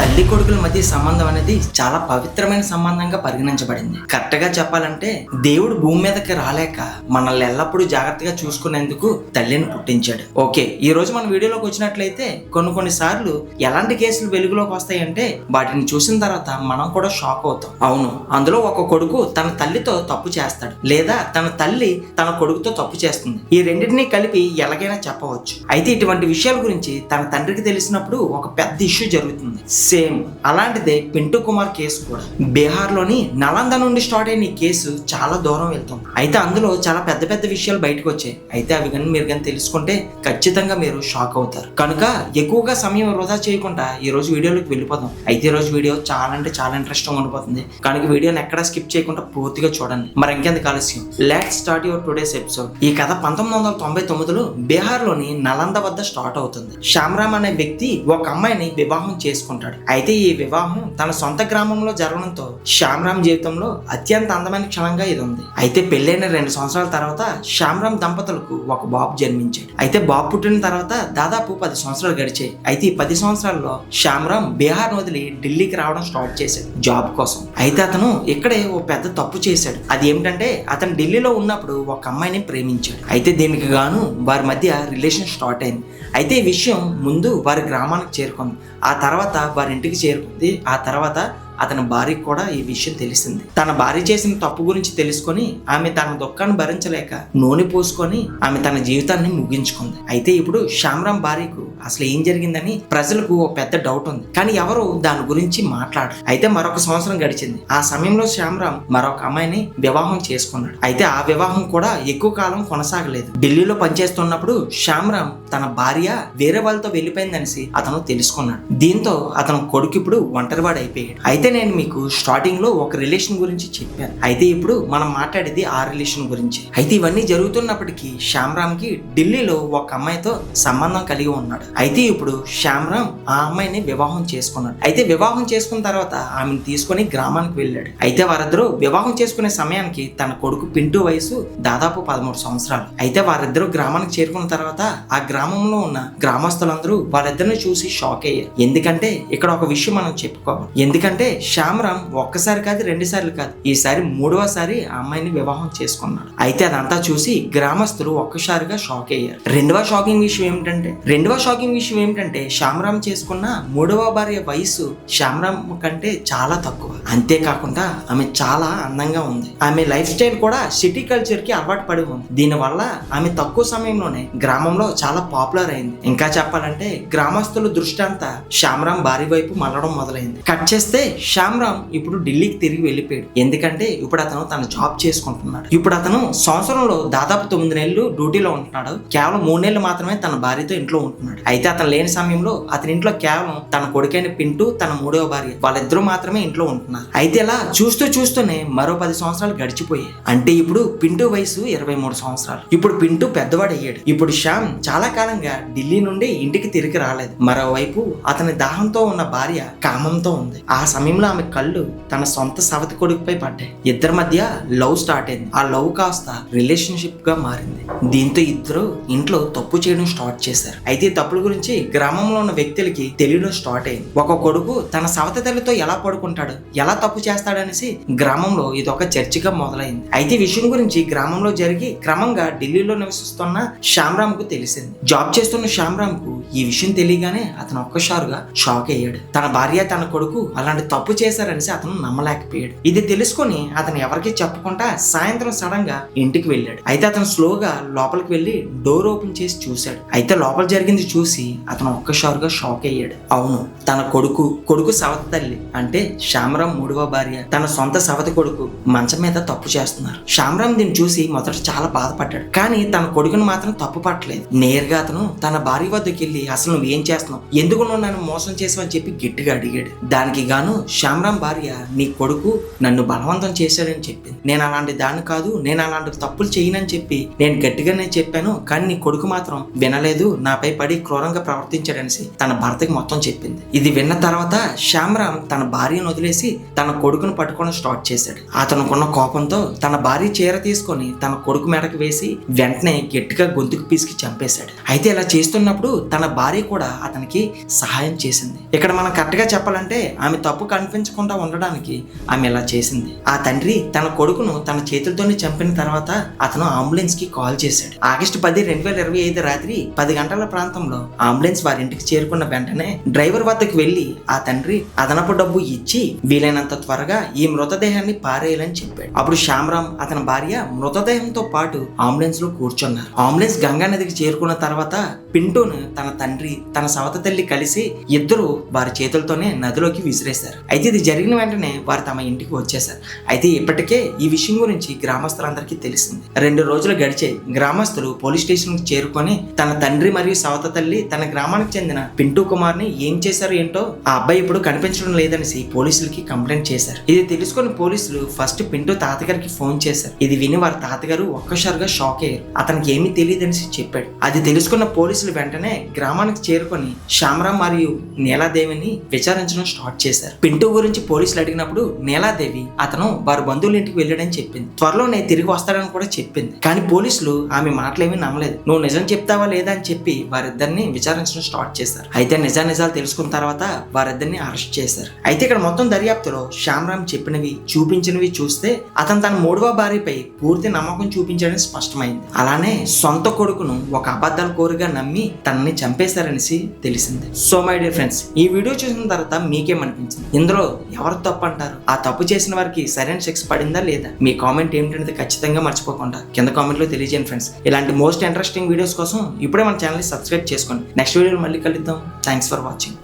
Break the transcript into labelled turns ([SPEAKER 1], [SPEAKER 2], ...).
[SPEAKER 1] Hasta తల్లి కొడుకుల మధ్య సంబంధం అనేది చాలా పవిత్రమైన సంబంధంగా పరిగణించబడింది. కరెక్ట్గా చెప్పాలంటే దేవుడు భూమి మీదకి రాలేక మనల్ని ఎల్లప్పుడూ జాగ్రత్తగా చూసుకునేందుకు తల్లిని పుట్టించాడు. ఓకే ఈ రోజు మన వీడియోలోకి వచ్చినట్లయితే కొన్ని కొన్ని సార్లు ఎలాంటి కేసులు వెలుగులోకి వస్తాయంటే వాటిని చూసిన తర్వాత మనం కూడా షాక్ అవుతాం. అవును అందులో ఒక కొడుకు తన తల్లితో తప్పు చేస్తాడు లేదా తన తల్లి తన కొడుకుతో తప్పు చేస్తుంది. ఈ రెండింటినీ కలిపి ఎలాగైనా చెప్పవచ్చు. అయితే ఇటువంటి విషయాల గురించి తన తండ్రికి తెలిసినప్పుడు ఒక పెద్ద ఇష్యూ జరుగుతుంది. సేమ్ అలాంటిదే పింటూ కుమార్ కేసు కూడా. బీహార్లోని నలంద నుండి స్టార్ట్ అయిన ఈ కేసు చాలా దూరం వెళ్తుంది అయితే అందులో చాలా పెద్ద పెద్ద విషయాలు బయటకు వచ్చాయి. అయితే అవి కానీ మీరు కానీ తెలుసుకుంటే ఖచ్చితంగా మీరు షాక్ అవుతారు. కనుక ఎక్కువగా సమయం వృధా చేయకుండా ఈ రోజు వీడియోలోకి వెళ్ళిపోదాం. అయితే ఈ రోజు వీడియో చాలా అంటే చాలా ఇంట్రెస్టింగ్ ఉండిపోతుంది. కనుక వీడియోని ఎక్కడా స్కిప్ చేయకుండా పూర్తిగా చూడండి. మరి ఇంకెందుకు ఆలస్యం? Let start your today's episode ఈ కథ పంతొమ్మిది వందల తొంభై తొమ్మిదిలో బీహార్లోని నలంద వద్ద స్టార్ట్ అవుతుంది. శ్యామరామ్ అనే వ్యక్తి ఒక అమ్మాయిని వివాహం చేసుకుంటాడు. అయితే ఈ వివాహం తన సొంత గ్రామంలో జరగడంతో శ్యామరామ్ జీవితంలో అత్యంత అందమైన క్షణంగా ఇది ఉంది అయితే పెళ్ళైన రెండు సంవత్సరాల తర్వాత శ్యామరామ్ దంపతులకు ఒక బాబు జన్మించాడు. అయితే బాబు పుట్టిన తర్వాత దాదాపు పది సంవత్సరాలు గడిచాయి. అయితే ఈ పది సంవత్సరాల్లో శ్యామరామ్ బీహార్ వదిలి ఢిల్లీకి రావడం స్టార్ట్ చేశాడు జాబ్ కోసం. అయితే అతను ఇక్కడే ఓ పెద్ద తప్పు చేశాడు. అది ఏమిటంటే అతను ఢిల్లీలో ఉన్నప్పుడు ఒక అమ్మాయిని ప్రేమించాడు. అయితే దీనికి గాను వారి మధ్య రిలేషన్ స్టార్ట్ అయింది. అయితే ఈ విషయం ముందు వారి గ్రామానికి చేరుకుంది. ఆ తర్వాత వారి ఇంటికి చేరుకుంది. ఆ తర్వాత అతని భార్యకు కూడా ఈ విషయం తెలిసింది. తన భార్య చేసిన తప్పు గురించి తెలుసుకొని ఆమె తన దుఃఖాన్ని భరించలేక నూనె పోసుకొని ఆమె తన జీవితాన్ని ముగించుకుంది. అయితే ఇప్పుడు శ్యామరామ్ భార్యకు అసలు ఏం జరిగిందని ప్రజలకు ఓ పెద్ద డౌట్ ఉంది. కానీ ఎవరు దాని గురించి మాట్లాడరు. అయితే మరొక సంవత్సరం గడిచింది. ఆ సమయంలో శ్యామరామ్ మరొక అమ్మాయిని వివాహం చేసుకున్నాడు. అయితే ఆ వివాహం కూడా ఎక్కువ కాలం కొనసాగలేదు. ఢిల్లీలో పనిచేస్తున్నప్పుడు శ్యామరామ్ తన భార్య వేరే వాళ్ళతో వెళ్ళిపోయిందనేసి అతను తెలుసుకున్నాడు. దీంతో అతను కొడుకు ఇప్పుడు ఒంటరివాడు అయిపోయాడు అయితే నేను మీకు స్టార్టింగ్లో ఒక రిలేషన్ గురించి చెప్పాను. అయితే ఇప్పుడు మనం మాట్లాడేది ఆ రిలేషన్ గురించి. అయితే ఇవన్నీ జరుగుతున్నప్పటికీ శ్యామరామ్కి ఢిల్లీలో ఒక అమ్మాయితో సంబంధం కలిగి ఉన్నాడు. అయితే ఇప్పుడు శ్యామరామ్ ఆ అమ్మాయిని వివాహం చేసుకున్నాడు. అయితే వివాహం చేసుకున్న తర్వాత ఆమెను తీసుకొని గ్రామానికి వెళ్ళాడు. అయితే వారిద్దరూ వివాహం చేసుకునే సమయానికి తన కొడుకు పింటూ వయసు దాదాపు పదమూడు సంవత్సరాలు. అయితే వారిద్దరూ గ్రామానికి చేరుకున్న తర్వాత ఆ గ్రామంలో ఉన్న గ్రామస్తులందరూ వారిద్దరిని చూసి షాక్ అయ్యారు. ఎందుకంటే ఇక్కడ ఒక విషయం మనం చెప్పుకోవాలి. ఎందుకంటే శ్యామరామ్ ఒక్కసారి కాదు రెండు సార్లు కాదు ఈసారి మూడవసారి ఆ అమ్మాయిని వివాహం చేసుకున్నాడు. అయితే అదంతా చూసి గ్రామస్తులు ఒక్కసారిగా షాక్ అయ్యారు. రెండవ షాకింగ్ విషయం ఏమిటంటే రెండవ షాకింగ్ విషయం ఏమిటంటే శ్యామరామ్ చేసుకున్న మూడవ భార్య వయసు శ్యామరామ్ కంటే చాలా తక్కువ. అంతేకాకుండా ఆమె చాలా అందంగా ఉంది. ఆమె లైఫ్ స్టైల్ కూడా సిటీ కల్చర్కి అలవాటు పడి ఉంది. దీనివల్ల ఆమె తక్కువ సమయంలోనే గ్రామంలో చాలా పాపులర్ అయింది. ఇంకా చెప్పాలంటే గ్రామస్తుల దృష్టి అంతా శ్యామరామ్ భార్య వైపు మళ్ళడం మొదలైంది. కట్ చేస్తే శ్యామరామ్ ఇప్పుడు ఢిల్లీకి తిరిగి వెళ్ళిపోయాడు. ఎందుకంటే ఇప్పుడు అతను తన జాబ్ చేసుకుంటున్నాడు. ఇప్పుడు అతను సంవత్సరంలో దాదాపు తొమ్మిది నెలలు డ్యూటీలో ఉంటున్నాడు. కేవలం మూడు నెలలు మాత్రమే తన భార్యతో ఇంట్లో ఉంటున్నాడు. అయితే అతను లేని సమయంలో అతని ఇంట్లో కేవలం తన కొడుకైన పింటూ తన మూడవ భార్య వాళ్ళిద్దరూ మాత్రమే ఇంట్లో ఉంటున్నారు. అయితే ఇలా చూస్తూ చూస్తూనే మరో పది సంవత్సరాలు గడిచిపోయాయి. అంటే ఇప్పుడు పింటూ వయసు ఇరవై మూడు సంవత్సరాలు. ఇప్పుడు పింటూ పెద్దవాడు అయ్యాడు ఇప్పుడు శ్యామ్ చాలా కాలంగా ఢిల్లీ నుండి ఇంటికి తిరిగి రాలేదు. మరోవైపు అతని దాహంతో ఉన్న భార్య కామంతో ఉంది. ఆ సమయంలో ఆమె కళ్ళు తన సొంత సవతి కొడుకుపై పడ్డాయి. ఇద్దరి మధ్య లవ్ స్టార్ట్ అయింది. ఆ లవ్ కాస్త రిలేషన్షిప్గా మారింది. దీంతో ఇద్దరు ఇంట్లో తప్పు చేయడం స్టార్ట్ చేశారు. అయితే తప్పుల గురించి గ్రామంలో ఉన్న వ్యక్తులకి తెలియడం స్టార్ట్ అయింది. ఒక కొడుకు తన సవత తల్లితో ఎలా పడుకుంటాడు ఎలా తప్పు చేస్తాడనేసి గ్రామంలో ఇది ఒక చర్చగా మొదలైంది. అయితే ఈ విషయం గురించి గ్రామంలో జరిగి క్రమంగా ఢిల్లీలో నివసిస్తున్న శ్యామరామ్కు తెలిసింది. జాబ్ చేస్తున్న శ్యామరామ్కు ఈ విషయం తెలియగానే అతను ఒక్కసారిగా షాక్ అయ్యాడు. తన భార్య తన కొడుకు అలాంటి తప్పు తప్పు చేశారనేసి అతను నమ్మలేకపోయాడు. ఇది తెలుసుకొని అతను ఎవరికి చెప్పకుండా సాయంత్రం సడన్గా ఇంటికి వెళ్ళాడు. అయితే అతను స్లోగా లోపలికి వెళ్ళి డోర్ ఓపెన్ చేసి చూశాడు. అయితే లోపల జరిగింది చూసి అతను ఒక్కసారిగా షాక్ అయ్యాడు. అవును తన కొడుకు కొడుకు సవతి తల్లి అంటే శ్యామరాం మూడవ భార్య. తన సొంత సవతి కొడుకు మంచం మీద తప్పు చేస్తున్నారు. శ్యామరాం దీన్ని చూసి మొదట చాలా బాధపడ్డాడు. కానీ తన కొడుకుని మాత్రం తప్పు పట్టలేదు. నేరుగా అతను తన భార్య వద్దకు వెళ్ళి అసలు నువ్వు ఏం చేస్తున్నావు? ఎందుకు నువ్వు నన్ను మోసం చేసావని చెప్పి గట్టిగా అడిగాడు. దానికి గాను శ్యామరామ్ భార్య నీ కొడుకు నన్ను బలవంతం చేశాడని చెప్పింది. నేను అలాంటి దాన్ని కాదు నేను అలాంటి తప్పులు చేయనని చెప్పి నేను గట్టిగానే చెప్పాను కానీ నీ కొడుకు మాత్రం వినలేదు నాపై పడి క్రూరంగా ప్రవర్తించాడనేసి తన భర్తకి మొత్తం చెప్పింది. ఇది విన్న తర్వాత శ్యామరామ్ తన భార్యను వదిలేసి తన కొడుకును పట్టుకోవడం స్టార్ట్ చేశాడు. అతనుకున్న కోపంతో తన భార్య చీర తీసుకొని తన కొడుకు మెడకు వేసి వెంటనే గట్టిగా గొంతుకు పీసుకి చంపేశాడు. అయితే ఇలా చేస్తున్నప్పుడు తన భార్య కూడా అతనికి సహాయం చేసింది. ఇక్కడ మనం కరెక్ట్గా చెప్పాలంటే ఆమె తప్పు కనిపించకుండా ఉండడానికి ఆమె ఇలా చేసింది. ఆ తండ్రి తన కొడుకును తన చేతులతోనే చంపిన తర్వాత అతను అంబులెన్స్కి కాల్ చేశాడు. ఆగస్టు పది రెండు వేల ఇరవై ఐదు రాత్రి పది గంటల ప్రాంతంలో అంబులెన్స్ వారి ఇంటికి చేరుకున్న వెంటనే డ్రైవర్ వద్దకు వెళ్ళి ఆ తండ్రి అదనపు డబ్బు ఇచ్చి వీలైనంత త్వరగా ఈ మృతదేహాన్ని పారేయాలని చెప్పాడు. అప్పుడు శ్యామరామ్ అతని భార్య మృతదేహంతో పాటు అంబులెన్స్లో కూర్చున్నారు. అంబులెన్స్ గంగా నదికి చేరుకున్న తర్వాత పింటూను తన తండ్రి తన సవత తల్లి కలిసి ఇద్దరు వారి చేతులతోనే నదిలోకి విసిరేశారు. అయితే ఇది జరిగిన వెంటనే వారు తమ ఇంటికి వచ్చేశారు. అయితే ఇప్పటికే ఈ విషయం గురించి గ్రామస్తులందరికీ తెలిసింది రెండు రోజులు గడిచే గ్రామస్తులు పోలీస్ స్టేషన్కి చేరుకొని తన తండ్రి మరియు సవత తల్లి తన గ్రామానికి చెందిన పింటూ కుమార్ని ఏం చేశారు ఏంటో ఆ అబ్బాయి ఇప్పుడు కనిపించడం లేదనేసి పోలీసులకి కంప్లైంట్ చేశారు. ఇది తెలుసుకుని పోలీసులు ఫస్ట్ పింటూ తాతగారికి ఫోన్ చేశారు. ఇది విని వారి తాతగారు ఒక్కసారిగా షాక్ అయ్యారు. అతనికి ఏమీ తెలియదనేసి చెప్పాడు. అది తెలుసుకున్న పోలీసులు వెంటనే గ్రామానికి చేరుకొని శ్యామరామ్ మరియు నీలాదేవిని విచారించడం స్టార్ట్ చేశారు. పింటూ గురించి పోలీసులు అడిగినప్పుడు నీలాదేవి అతను వారి బంధువుల ఇంటికి వెళ్ళాడని చెప్పింది. త్వరలోనే తిరిగి వస్తాడని కూడా చెప్పింది. కానీ పోలీసులు ఆమె మాటలేమీ నమ్మలేదు. నువ్వు నిజం చెప్తావా లేదా? అని చెప్పి వారిద్దరిని విచారించడం స్టార్ట్ చేశారు. అయితే నిజా నిజాలు తెలుసుకున్న తర్వాత వారిద్దరిని అరెస్ట్ చేశారు. అయితే ఇక్కడ మొత్తం దర్యాప్తులో శ్యామరామ్ చెప్పినవి చూపించినవి చూస్తే అతను తన మూడవ భార్యపై పూర్తి నమ్మకం చూపించాడని స్పష్టమైంది. అలానే సొంత కొడుకును ఒక అబద్ధాల కోరుగా నమ్మి తనని చంపేశారనేసి తెలిసింది. సో మై డియర్ ఫ్రెండ్స్ ఈ వీడియో చూసిన తర్వాత మీకేమనిపించింది? ఇందులో ఎవరు తప్పు అంటారు ఆ తప్పు చేసిన వారికి సరైన శిక్ష పడిందా లేదా? మీ కామెంట్ ఏంటంటే ఖచ్చితంగా మర్చిపోకుండా కింద కామెంట్లో తెలియజేయండి ఫ్రెండ్స్. ఇలాంటి మోస్ట్ ఇంట్రెస్టింగ్ వీడియోస్ కోసం ఇప్పుడే మన ఛానల్ సబ్స్క్రైబ్ చేసుకోండి. నెక్స్ట్ వీడియోలో మళ్ళీ కలుద్దాం. Thanks for watching.